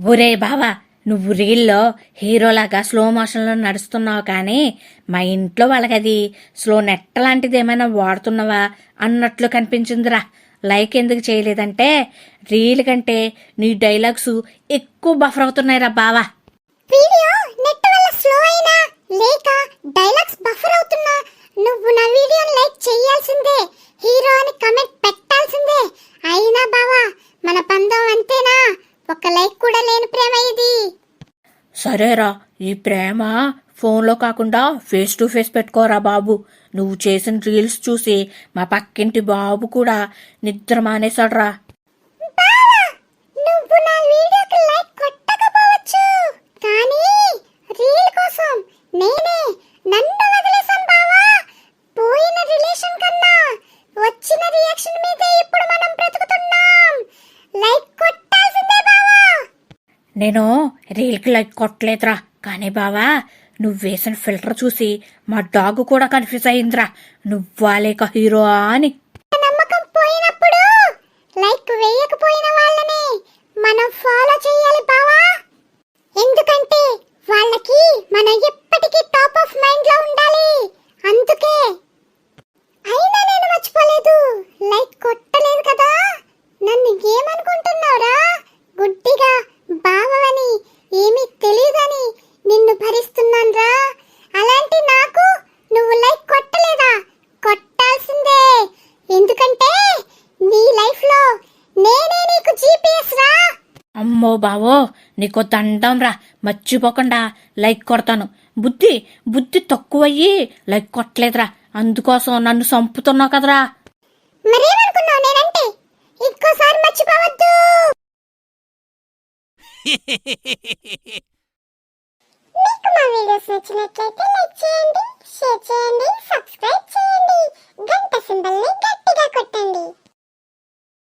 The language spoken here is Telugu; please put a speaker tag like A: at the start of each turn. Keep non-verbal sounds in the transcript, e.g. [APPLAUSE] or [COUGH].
A: ఒరే బావా నువ్వు రీల్లో హీరోలాగా స్లో మోషన్లో నడుస్తున్నావు కానీ మా ఇంట్లో వాళ్ళకది స్లో నెట్ లాంటిది ఏమైనా వాడుతున్నావా అన్నట్లు కనిపించిందిరా. లైక్ ఎందుకు చేయలేదంటే రీల్ కంటే నీ డైలాగ్స్ ఎక్కువ బఫర్ అవుతున్నాయిరా బావా.
B: వీడియో నెట్ వల్ల స్లో అయినా లేక డైలాగ్స్ బఫర్ అవుతున్నా నువ్వు నా వీడియోని లైక్ చేయాల్సిందే హీరో అని కమెంట్ పెట్టాల్సిందే అయినా బావా మన పందం అంతేనా ఒక లైక్ కూడా లేని ప్రేమ ఇది.
A: సరేరా ఈ ప్రేమ ఫోన్లో కాకుండా ఫేస్ టు ఫేస్ పెట్టుకోరా బాబు. నువ్వు చేసిన రీల్స్ చూసి మా పక్కింటి బాబు కూడా నిద్ర మానేశాడురా.
B: బావా నువ్వు నా వీడియోకి నేను
A: రీల్కి లైక్ కొట్టలేదురా. కానీ బావా నువ్వు వేసిన ఫిల్టర్ చూసి మా డాగ్ కూడా కన్ఫ్యూజ్ అయిందిరా. నువ్వా లేక హీరో అని. అమ్మో బావో నీకు దండం రా మర్చిపోకుండా. లైక్ కొడతాను. బుద్ధి బుద్ధి తక్కువయ్యి లైక్ కొట్టలేదురా. అందుకోసం నన్ను చంపుతున్నావు కదరా.
B: మరేమనుకున్నావు నేనంటే? ఇంకోసారి మర్చిపోవద్దు. [LAUGHS] మీకు మా వీడియోస్ నచ్చినట్లయితే లైక్ చేయండి షేర్ చేయండి సబ్స్క్రైబ్